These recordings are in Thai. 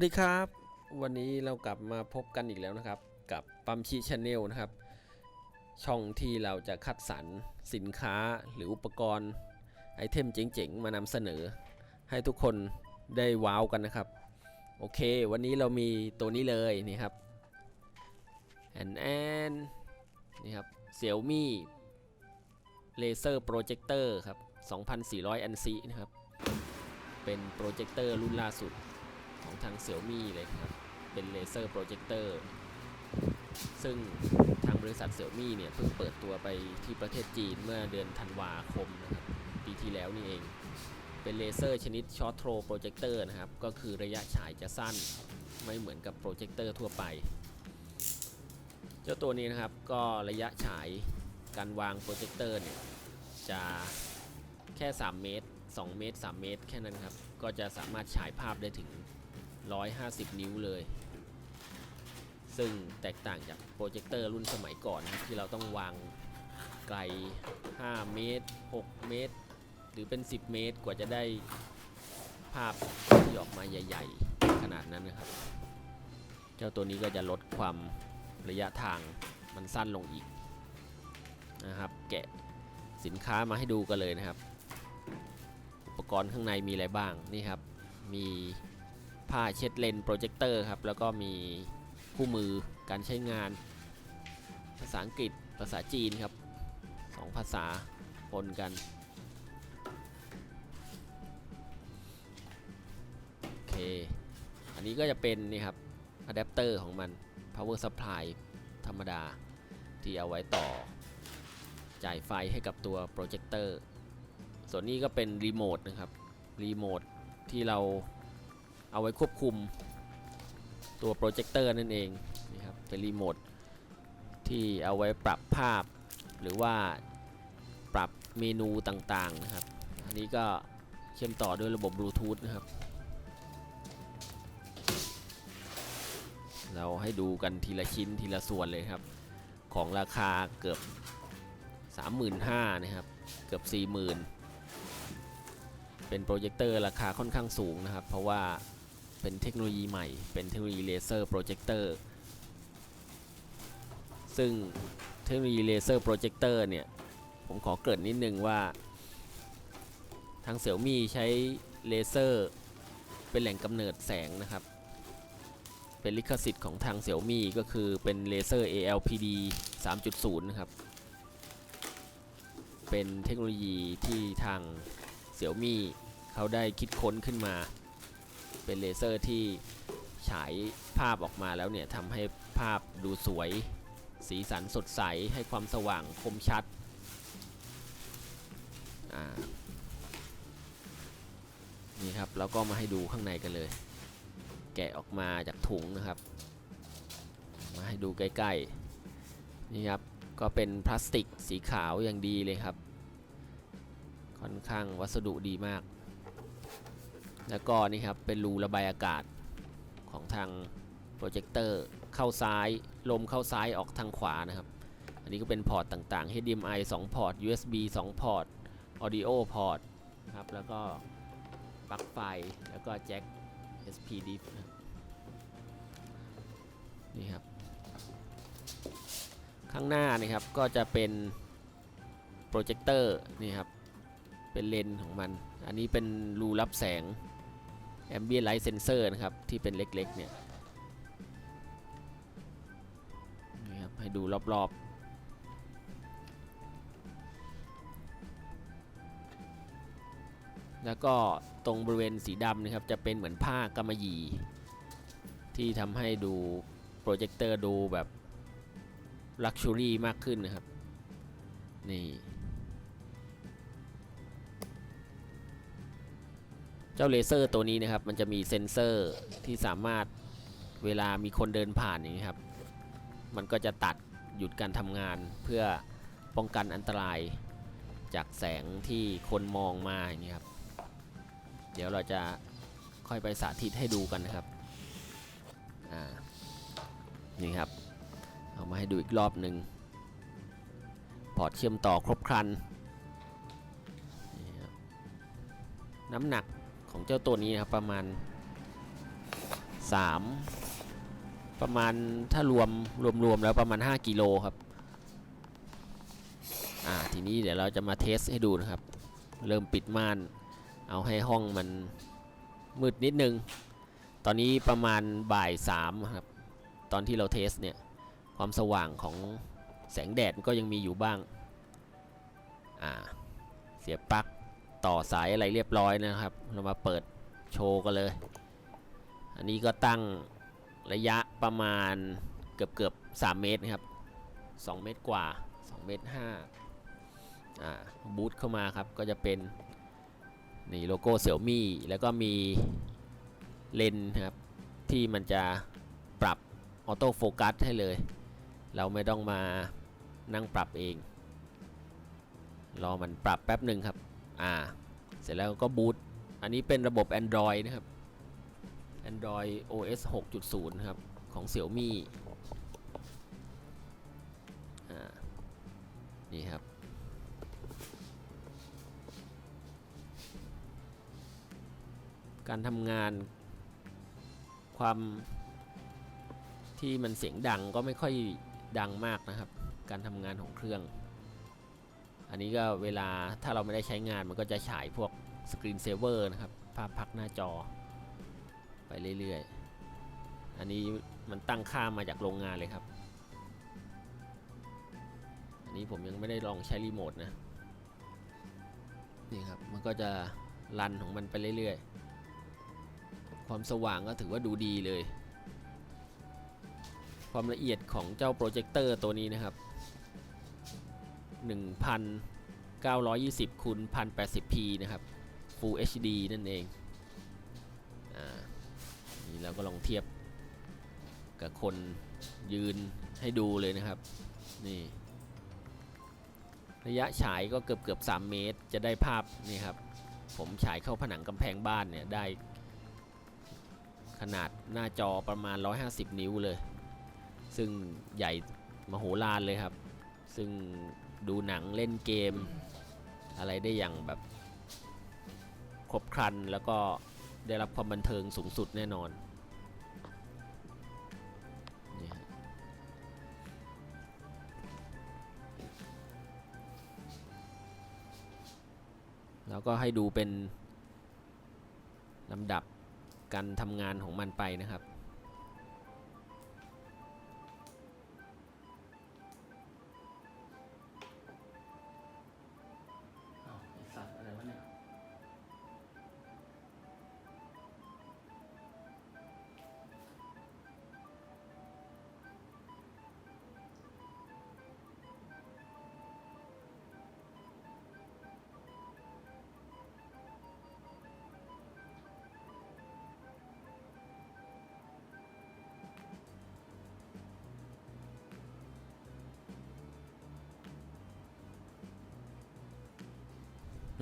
วัสดีครับ วันนี้เรากลับมาพบกันอีกแล้วนะครับ กับปั๊มชีชแนลนะครับ ช่องที่เราจะคัดสรรสินค้าหรืออุปกรณ์ ไอเทมเจ๋งๆ มานำเสนอ ให้ทุกคนได้ว้าวกันนะครับ โอเค วันนี้เรามีตัวนี้เลยนี่ครับแอนแอนนี่ครับเสี่ยวมี่เลเซอร์โปรเจคเตอร์ครับ 2,400อันซีนะครับ เป็นโปรเจคเตอร์รุ่นล่าสุด ของทาง Xiaomi เลยครับ เป็นเลเซอร์โปรเจคเตอร์ซึ่งทางบริษัท Xiaomi เนี่ยเพิ่งเปิดตัวไปที่ประเทศจีนเมื่อเดือนธันวาคมนะครับปีที่แล้วนี่เอง เป็นเลเซอร์ชนิดช็อตโทรโปรเจคเตอร์นะครับ ก็คือระยะฉายจะสั้น ไม่เหมือนกับโปรเจคเตอร์ทั่วไป เจ้าตัวนี้นะครับก็ระยะฉายการวางโปรเจคเตอร์เนี่ยจะแค่ 3 เมตร 2 เมตร 3 เมตร แค่นั้นครับ ก็จะสามารถฉายภาพได้ถึง 150 นิ้วเลย ซึ่งแตกต่างจากโปรเจคเตอร์รุ่นสมัยก่อนนะที่เราต้องวางไกล 5 เมตร 6 เมตร หรือเป็น 10 เมตรกว่าจะได้ภาพที่ออกมาใหญ่ ๆ ขนาดนั้นนะครับ เจ้าตัวนี้ก็จะลดความระยะทางมันสั้นลงอีกนะครับแกะสินค้ามาให้ดูกันเลยนะครับ อุปกรณ์ข้างในมีอะไรบ้างนี่ครับ มี ผ้าเช็ดเลนโปรเจคเตอร์ครับ แล้วก็มีคู่มือการใช้งาน ภาษาอังกฤษภาษาจีนครับสองภาษาปนกันโอเค อันนี้ก็จะเป็นนี่ครับอะแดปเตอร์ของมัน power supply ธรรมดาที่เอาไว้ต่อ จ่ายไฟให้กับตัวโปรเจคเตอร์ส่วนนี้ก็เป็นรีโมทนะครับ รีโมทที่เรา เอาไว้ควบคุมตัวโปรเจคเตอร์นั่นเองนี่ครับเป็นรีโมทที่เอาไว้ปรับภาพ หรือว่าปรับเมนูต่างๆนะครับ อันนี้ก็เชื่อมต่อด้วยระบบบลูทูธนะครับ เราให้ดูกันทีละชิ้นทีละส่วนเลยครับ ของราคาเกือบ 35,000นะครับ เกือบ 40,000 เป็นโปรเจคเตอร์ราคาค่อนข้างสูงนะครับ เพราะว่า เป็นเทคโนโลยีใหม่ เป็นเทคโนโลยีเลเซอร์โปรเจคเตอร์ซึ่งเทคโนโลยีเลเซอร์โปรเจคเตอร์เนี่ย ผมขอเกริ่นนิดนึงว่า ทางเสี่ยวมี่ใช้เลเซอร์เป็นแหล่งกำเนิดแสงนะครับ เป็นลิขสิทธิ์ของทางเสี่ยวมี่ก็คือเป็นเลเซอร์ ALPD 3.0 นะครับ เป็นเทคโนโลยีที่ทางเสี่ยวมี่เขาได้คิดค้นขึ้นมา เป็นเลเซอร์ที่ฉายภาพออกมาแล้วเนี่ยทำให้ภาพดูสวย สีสันสดใสให้ความสว่างคมชัดนี่ครับแล้วก็มาให้ดูข้างในกันเลย แกะออกมาจากถุงนะครับ มาให้ดูใกล้ๆนี่ครับก็เป็นพลาสติกสีขาวอย่างดีเลยครับ ค่อนข้างวัสดุดีมาก แล้วก็นี่ครับเป็นรูระบายอากาศของทางโปรเจคเตอร์เข้าซ้ายลมเข้าซ้ายออกทางขวานะครับ อันนี้ก็เป็นพอร์ตต่างๆ HDMI 2 พอร์ต USB 2 พอร์ต Audio พอร์ตครับแล้วก็ปลั๊กไฟแล้วก็แจ็ค spd นี่ครับ ข้างหน้านี่ครับก็จะเป็นโปรเจคเตอร์นี่ครับเป็นเลนของมัน อันนี้เป็นรูรับแสง Ambient Light Sensor นะครับ ที่เป็นเล็กๆเนี่ยนี่ครับให้ดูรอบๆแล้วก็ตรงบริเวณสีดำนะครับจะเป็นเหมือนผ้ากำมะหยี่ ที่ทำให้ดูโปรเจคเตอร์ดูแบบลักชัวรี่มากขึ้นนะครับ นี่ จ้าเลเซอร์ตัวนี้นะครับ มันจะมีเซ็นเซอร์ที่สามารถเวลามีคนเดินผ่านอย่างนี้ครับ มันก็จะตัดหยุดการทำงานเพื่อป้องกันอันตรายจากแสงที่คนมองมาอย่างนี้ครับ เดี๋ยวเราจะค่อยไปสาธิตให้ดูกันนะครับอ่านี่ครับ เอามาให้ดูอีกรอบหนึ่งพอร์ตเชื่อมต่อครบครันน้ำหนัก ของเจ้าตัวนี้นะครับประมาณสามประมาณถ้ารวมรวมรวมแล้วประมาณ 5กิโลครับอ่าทีนี้เดี๋ยวเราจะมาเทสให้ดูนะครับ เริ่มปิดม่าน เอาให้ห้องมันมืดนิดนึง ตอนนี้ประมาณบ่ายสามครับ ตอนที่เราเทสเนี่ย ความสว่างของแสงแดดก็ยังมีอยู่บ้าง อ่า เสียบปลั๊ก ต่อสายอะไรเรียบร้อยนะครับ เรามาเปิดโชว์กันเลย อันนี้ก็ตั้งระยะประมาณเกือบเกือบ3เมตรนะครับ2เมตรกว่า2เมตร5อ่าบูทเข้ามาครับก็จะเป็นนี่โลโก้เสี่ยวมี่แล้วก็มีเลนนะครับที่มันจะปรับออโต้โฟกัสให้เลย เราไม่ต้องมานั่งปรับเอง รอมันปรับแป๊บหนึ่งครับ อ่า เสร็จแล้วก็บูต อันนี้เป็นระบบ Android นะครับ Android OS 6.0นะครับ ของ Xiaomi อ่า นี่ครับ การทำงานความที่มันเสียงดังก็ไม่ค่อยดังมากนะครับ การทำงานของเครื่อง อันนี้ก็เวลาถ้าเราไม่ได้ใช้งานมันก็จะฉายพวกสกรีนเซเวอร์นะครับ ภาพพักหน้าจอ ไปเรื่อยๆ อันนี้มันตั้งค่ามาจากโรงงานเลยครับ อันนี้ผมยังไม่ได้ลองใช้รีโมทนะ นี่ครับ มันก็จะรันของมันไปเรื่อยๆ ความสว่างก็ถือว่าดูดีเลย ความละเอียดของเจ้าโปรเจคเตอร์ตัวนี้นะครับ 1920คูณ 1080p นะครับ Full HD นั่นเอง อ่า นี่เราก็ลองเทียบกับคนยืนให้ดูเลยนะครับ นี่ ระยะฉายก็เกือบเกือบ3เมตร จะได้ภาพนี่ครับ ผมฉายเข้าผนังกำแพงบ้านเนี่ยได้ ขนาดหน้าจอประมาณ 150 นิ้วเลย ซึ่งใหญ่มโหฬารเลยครับ ซึ่ง ดูหนังเล่นเกม อะไรได้อย่างแบบ ครบครันแล้วก็ได้รับความบันเทิงสูงสุดแน่นอนนี่แล้วก็ให้ดูเป็นลำดับการทำงานของมันไปนะครับ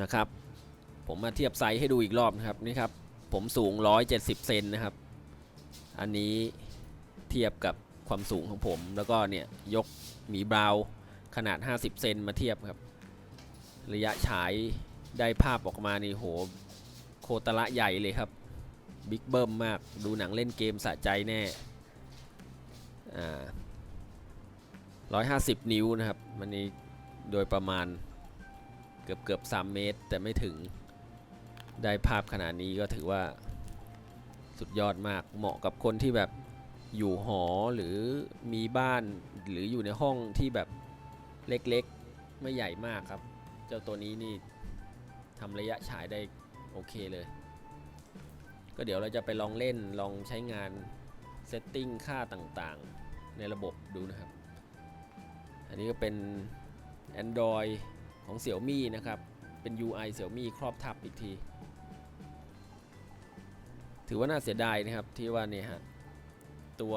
นะครับ ผมมาเทียบไซส์ให้ดูอีกรอบนะครับนี่ครับ ผมสูง 170 เซนนะครับ อันนี้เทียบกับความสูงของผม แล้วก็เนี่ยยกหมีบราวน์ขนาด 50 เซนมาเทียบครับ ระยะฉายได้ภาพออกมานี่โหโคตรละใหญ่เลยครับบิ๊กเบิ้มมากดูหนังเล่นเกมสะใจแน่อ่า150นิ้วนะครับ มันนี้โดยประมาณ เกือบเกือบ3เมตรแต่ไม่ถึงได้ภาพขนาดนี้ก็ถือว่าสุดยอดมากเหมาะกับคนที่แบบอยู่หอหรือมีบ้านหรืออยู่ในห้องที่แบบเล็กๆ ไม่ใหญ่มากครับ เจ้าตัวนี้นี่ทำระยะฉายได้โอเคเลย ก็เดี๋ยวเราจะไปลองเล่นลองใช้งานเซตติ้งค่าต่างๆ ในระบบดูนะครับ อันนี้ก็เป็น Android ของ Xiaomi นะครับ เป็น UI Xiaomi ครอบทับอีกที ถือว่าน่าเสียดายนะครับที่ว่าเนี่ยฮะตัว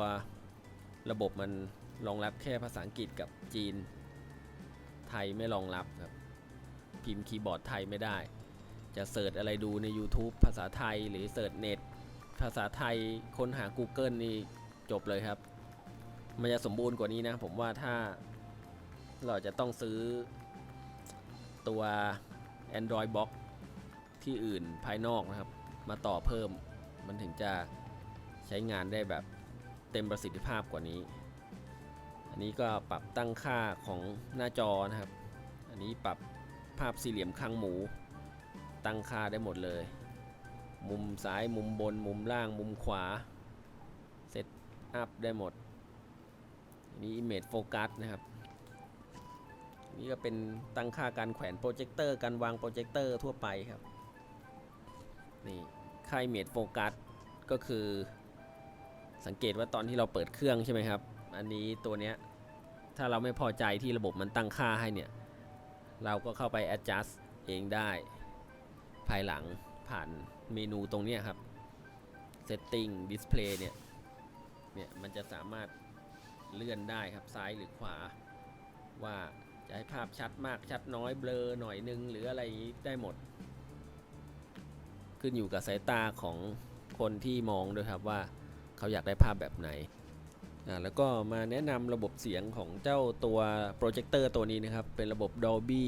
ระบบมันรองรับแค่ภาษาอังกฤษกับจีน ไทยไม่รองรับครับ พิมพ์คีย์บอร์ดไทยไม่ได้ จะเสิร์ชอะไรดูใน YouTube ภาษาไทยหรือเสิร์ชเน็ตภาษาไทยค้นหา Google นี่จบเลยครับ มันจะสมบูรณ์กว่านี้นะ ผมว่าถ้าเราจะต้องซื้อ ตัว Android Box ที่อื่นภายนอกนะครับ มาต่อเพิ่มมันถึงจะใช้งานได้แบบเต็มประสิทธิภาพกว่านี้ อันนี้ก็ปรับตั้งค่าของหน้าจอนะครับ อันนี้ปรับภาพสี่เหลี่ยมข้างหมู ตั้งค่าได้หมดเลย มุมซ้ายมุมบน มุมล่างมุมขวาเซตอัพได้หมดอันนี้ Image Focus นะครับ นี่ก็เป็นตั้งค่าการแขวนโปรเจคเตอร์การวางโปรเจคเตอร์ทั่วไปครับนี่ค่า Image Focus ก็คือสังเกตว่าตอนที่เราเปิดเครื่องใช่ไหมครับ อันนี้ตัวเนี้ยถ้าเราไม่พอใจที่ระบบมันตั้งค่าให้เนี่ย เราก็เข้าไป adjust เองได้ ภายหลังผ่านเมนูตรงเนี้ยครับ setting display เนี่ย เนี่ย มันจะสามารถเลื่อนได้ครับซ้ายหรือขวาว่า จะให้ภาพชัดมากชัดน้อยเบลอหน่อยนึงหรืออะไรอย่างนี้ได้หมด ขึ้นอยู่กับสายตาของคนที่มองด้วยครับว่าเขาอยากได้ภาพแบบไหนอ่าแล้วก็มาแนะนำระบบเสียงของเจ้าตัวโปรเจคเตอร์ตัวนี้นะครับ เป็นระบบ Dolby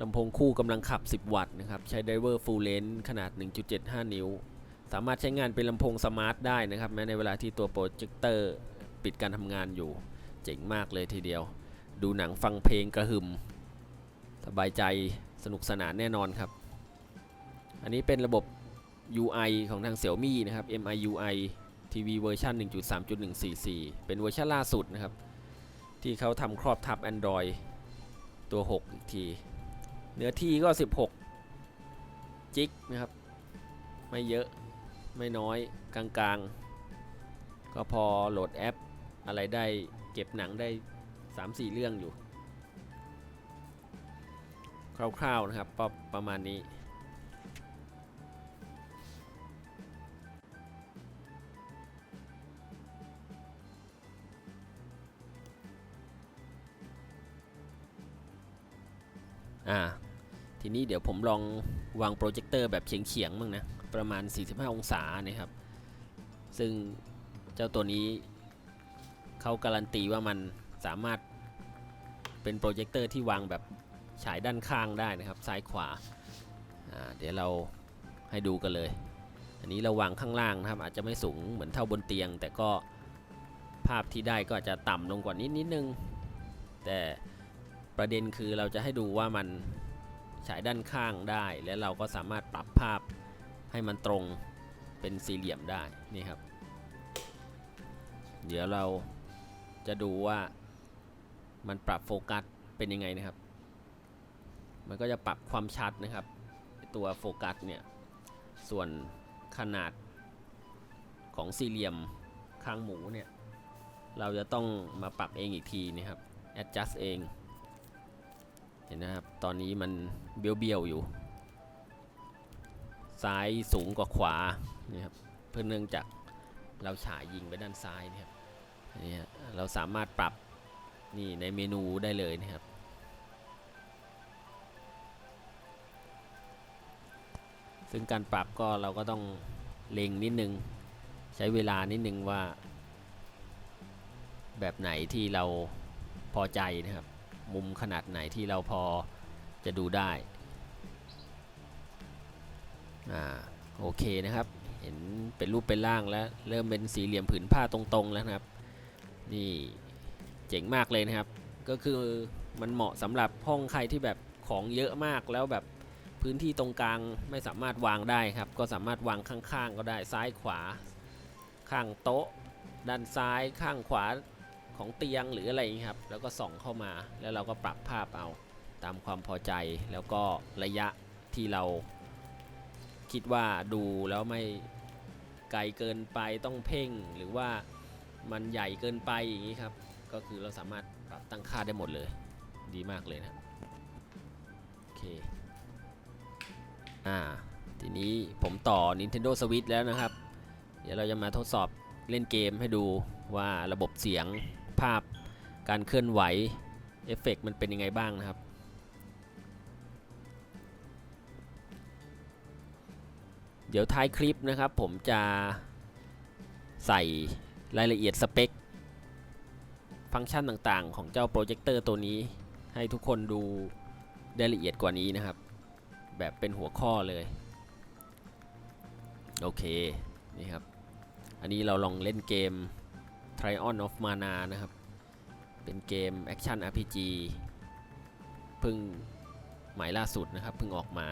ลำโพงคู่กำลังขับ 10 วัตต์นะครับ ใช้ไดเวอร์ Full Range ขนาด 1.75 นิ้ว สามารถใช้งานเป็นลำโพงสมาร์ทได้นะครับ แม้ในเวลาที่ตัวโปรเจคเตอร์ปิดการทำงานอยู่ เจ๋งมากเลยทีเดียว ดูหนังฟังเพลงกระหึ่มสบายใจสนุกสนานแน่นอนครับ อันนี้เป็นระบบ UI ของทาง Xiaomi นะครับ MIUI TV เวอร์ชัน1.3.144 เป็นเวอร์ชันล่าสุดนะครับ ที่เขาทำครอบทับ Android ตัว 6 อีกที เนื้อที่ก็ 16 จิกนะครับ ไม่เยอะไม่น้อยกลางๆ ก็พอโหลดแอป อะไรได้เก็บหนังได้ 3-4 เรื่องอยู่ คร่าวๆนะครับประมาณนี้อ่าทีนี้เดี๋ยวผมลองวางโปรเจคเตอร์แบบเฉียงๆมั่งนะ ประมาณ 45 องศานะครับ ซึ่งเจ้าตัวนี้เขาการันตีว่ามันสามารถ เป็นโปรเจคเตอร์ที่วางแบบฉายด้านข้างได้นะครับ ซ้ายขวา เดี๋ยวเราให้ดูกันเลย อันนี้เราวางข้างล่างนะครับ อาจจะไม่สูงเหมือนเท่าบนเตียง แต่ก็ภาพที่ได้ก็อาจจะต่ำลงกว่านิดนิดนึง แต่ประเด็นคือเราจะให้ดูว่ามันฉายด้านข้างได้ และเราก็สามารถปรับภาพให้มันตรงเป็นสี่เหลี่ยมได้นี่ครับ เดี๋ยวเราจะดูว่า มันปรับโฟกัสเป็นยังไงนะครับ มันก็จะปรับความชัดนะครับ ตัวโฟกัสเนี่ย ส่วนขนาดของสี่เหลี่ยมข้างหมูเนี่ย เราจะต้องมาปรับเองอีกทีนะครับ adjust เอง เห็นนะครับ ตอนนี้มันเบี้ยวๆอยู่ ซ้ายสูงกว่าขวานี่ครับ เพื่อเนื่องจากเราฉายยิงไปด้านซ้ายนี่ครับนี่เราสามารถปรับ นี่ในเมนูได้เลยนะครับ ซึ่งการปรับก็เราก็ต้องเล็งนิดนึง ใช้เวลานิดนึงว่า แบบไหนที่เราพอใจนะครับ มุมขนาดไหนที่เราพอจะดูได้ อ่าโอเคนะครับ เห็นเป็นรูปเป็นร่างแล้ว เริ่มเป็นสี่เหลี่ยมผืนผ้าตรงๆแล้วนะครับ นี่ เจ๋งมากเลยนะครับ ก็คือมันเหมาะสำหรับห้องใครที่แบบของเยอะมากแล้วแบบพื้นที่ตรงกลางไม่สามารถวางได้ครับ ก็สามารถวางข้างๆ ก็ได้ซ้ายขวา ข้างโต๊ะ ด้านซ้ายข้างขวาของเตียงหรืออะไรอย่างนี้ครับ แล้วก็ส่องเข้ามาแล้วเราก็ปรับภาพเอาตามความพอใจแล้วก็ระยะที่เราคิดว่าดูแล้วไม่ไกลเกินไปต้องเพ่งหรือว่ามันใหญ่เกินไปอย่างนี้ครับ ก็คือเราสามารถปรับตั้งค่าได้หมดเลย ดีมากเลยนะโอเคอ่าทีนี้ผมต่อ Nintendo Switch แล้วนะครับ เดี๋ยวเราจะมาทดสอบเล่นเกมให้ดูว่าระบบเสียงภาพการเคลื่อนไหวเอฟเฟกต์มันเป็นยังไงบ้างนะครับเดี๋ยวท้ายคลิปนะครับผมจะใส่รายละเอียดสเปค ฟังก์ชันต่างๆ ของเจ้าโปรเจคเตอร์ตัวนี้ให้ทุกคนดูได้ละเอียดกว่านี้นะครับ แบบเป็นหัวข้อเลย โอเค นี่ครับ อันนี้เราลองเล่นเกม Trion of Mana นะครับ เป็นเกมแอคชั่น RPG เพิ่งหมายล่าสุดนะครับเพิ่งออกมา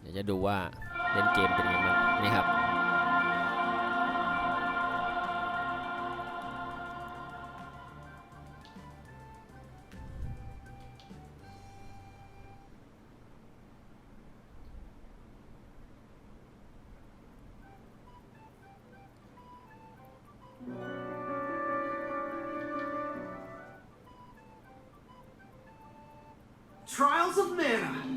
เดี๋ยวจะดูว่าเล่นเกมเป็นยังไงบ้างนี่ครับ Trials of Mana.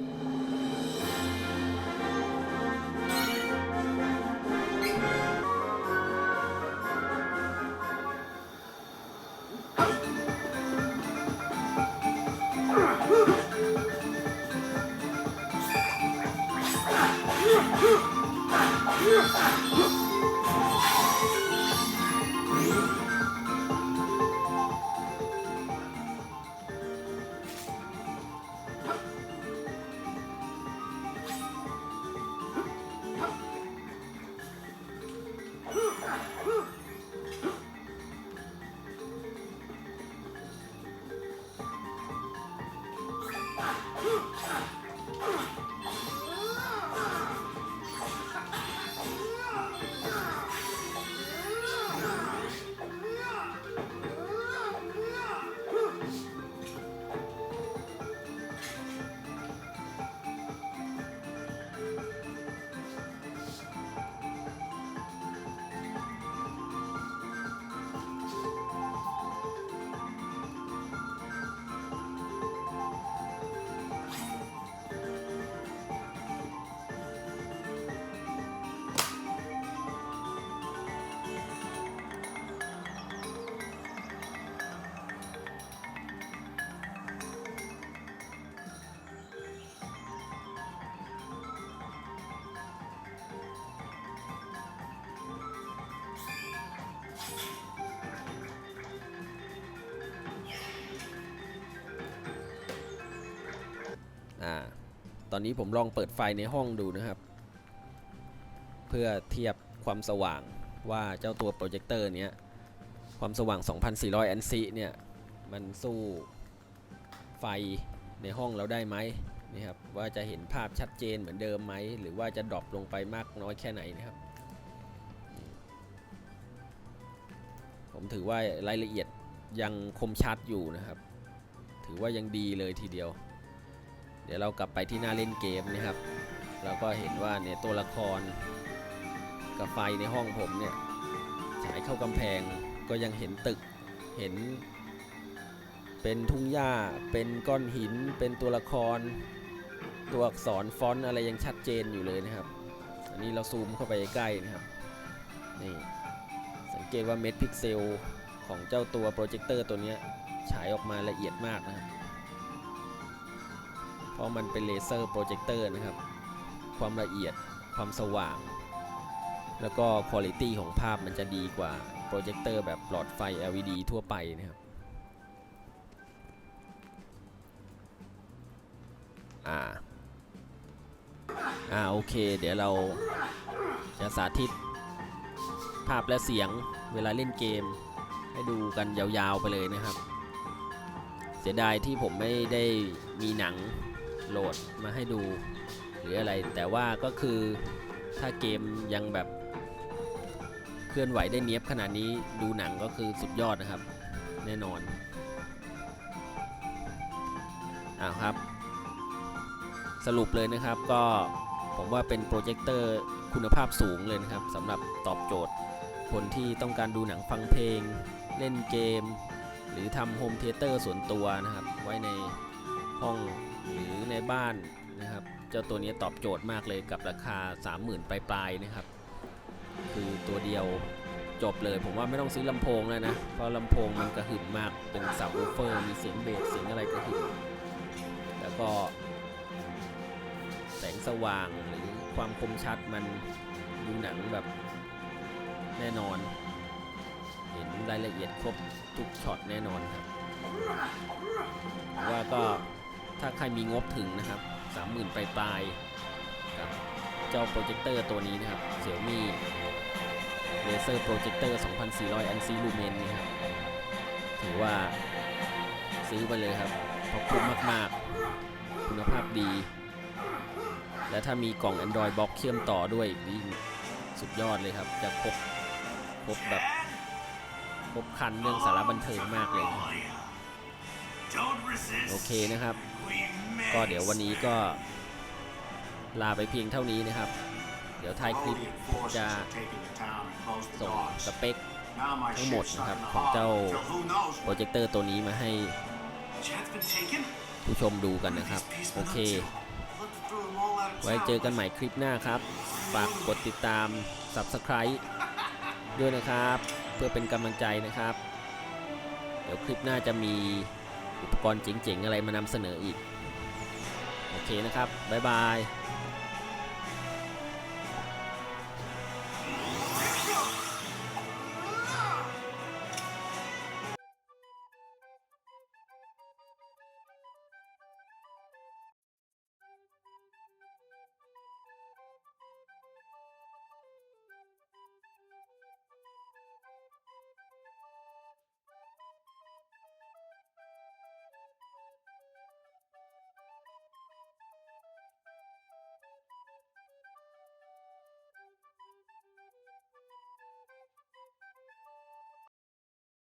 อนนี้ผมลองเปิดไฟในห้องดูนะครับ เพื่อเทียบความสว่างว่าเจ้าตัวโปรเจคเตอร์เนี้ยความสว่าง 2,400อันซีเนี่ย มันสู้ไฟในห้องเราได้ไหมนี่ครับว่าจะเห็นภาพชัดเจนเหมือนเดิมไหม หรือว่าจะดรอปลงไปมากน้อยแค่ไหนนะครับ ผมถือว่ารายละเอียดยังคมชัดอยู่นะครับ ถือว่ายังดีเลยทีเดียว เดี๋ยวเรากลับไปที่หน้าเล่นเกมนะครับ เราก็เห็นว่าเนี่ยตัวละครกับไฟในห้องผมเนี่ยฉายเข้ากำแพงก็ยังเห็นตึกเห็น เป็นทุ่งหญ้าเป็นก้อนหิน เป็นตัวละคร ตัวอักษรฟอนต์อะไรยังชัดเจนอยู่เลยนะครับ อันนี้เราซูมเข้าไปใกล้นะครับนี่สังเกตว่าเม็ดพิกเซลของเจ้าตัวโปรเจคเตอร์ตัวนี้ฉายออกมาละเอียดมากนะครับ เพราะมันเป็นเลเซอร์โปรเจคเตอร์นะครับ ความละเอียดความสว่าง แล้วก็คุณภาพของภาพมันจะดีกว่าโปรเจคเตอร์แบบหลอดไฟ LED ทั่วไปนะครับอ่าอ่าโอเค เดี๋ยวเราจะสาธิตภาพและเสียงเวลาเล่นเกม ให้ดูกันยาวๆไปเลยนะครับ เสียดายที่ผมไม่ได้มีหนัง โหลดมาให้ดูหรืออะไร แต่ว่าก็คือถ้าเกมยังแบบเคลื่อนไหวได้เนี้ยบขนาดนี้ดูหนังก็คือสุดยอดนะครับ แน่นอนอ้าวครับ สรุปเลยนะครับก็ผมว่าเป็นโปรเจคเตอร์คุณภาพสูงเลยนะครับสำหรับตอบโจทย์ คนที่ต้องการดูหนังฟังเพลง เล่นเกม หรือทำโฮมเทเตอร์ส่วนตัวนะครับ ไว้ใน ห้องหรือในบ้านนะครับ เจ้าตัวนี้ตอบโจทย์มากเลยกับราคา 30,000 ปลายๆนะครับ คือตัวเดียวจบเลยผมว่าไม่ต้องซื้อลำโพงแล้วนะ เพราะลำโพงมันกระหึ่มมากเป็นสับวูเฟอร์มีเสียงเบสเสียงอะไรกระหึ่มแล้วก็ แสงสว่างหรือความคมชัดมันดูหนังแบบแน่นอน เห็นรายละเอียดครบทุกช็อตแน่นอนครับว่าก็ ถ้าใครมีงบถึงนะครับ 30,000 ปลายปลายๆกับเจ้าโปรเจคเตอร์ตัวนี้นะครับ Xiaomi เลเซอร์โปรเจคเตอร์2400 อันซีลูเมนนี่ครับ ถือว่าซื้อไปเลยครับเพราะคุ้มมาก ๆ คุณภาพดี และถ้ามีกล่อง Android Box เชื่อมต่อด้วยยิ่งสุดยอดเลยครับ จะครบครบแบบครบคันเรื่องสาระบันเทิงมากเลย โอเคนะครับ ก็เดี๋ยววันนี้ก็ลาไปเพียงเท่านี้นะครับ เดี๋ยวท้ายคลิปจะส่งสเปคทั้งหมดนะครับของเจ้าโปรเจคเตอร์ตัวนี้มาให้ผู้ชมดูกันนะครับ โอเค ไว้เจอกันใหม่คลิปหน้าครับ ฝากกดติดตาม Subscribe ด้วยนะครับ เพื่อเป็นกำลังใจนะครับ เดี๋ยวคลิปหน้าจะมีอุปกรณ์เจ๋งๆ อะไรมานำเสนออีก โอเคนะครับ บ๊ายบาย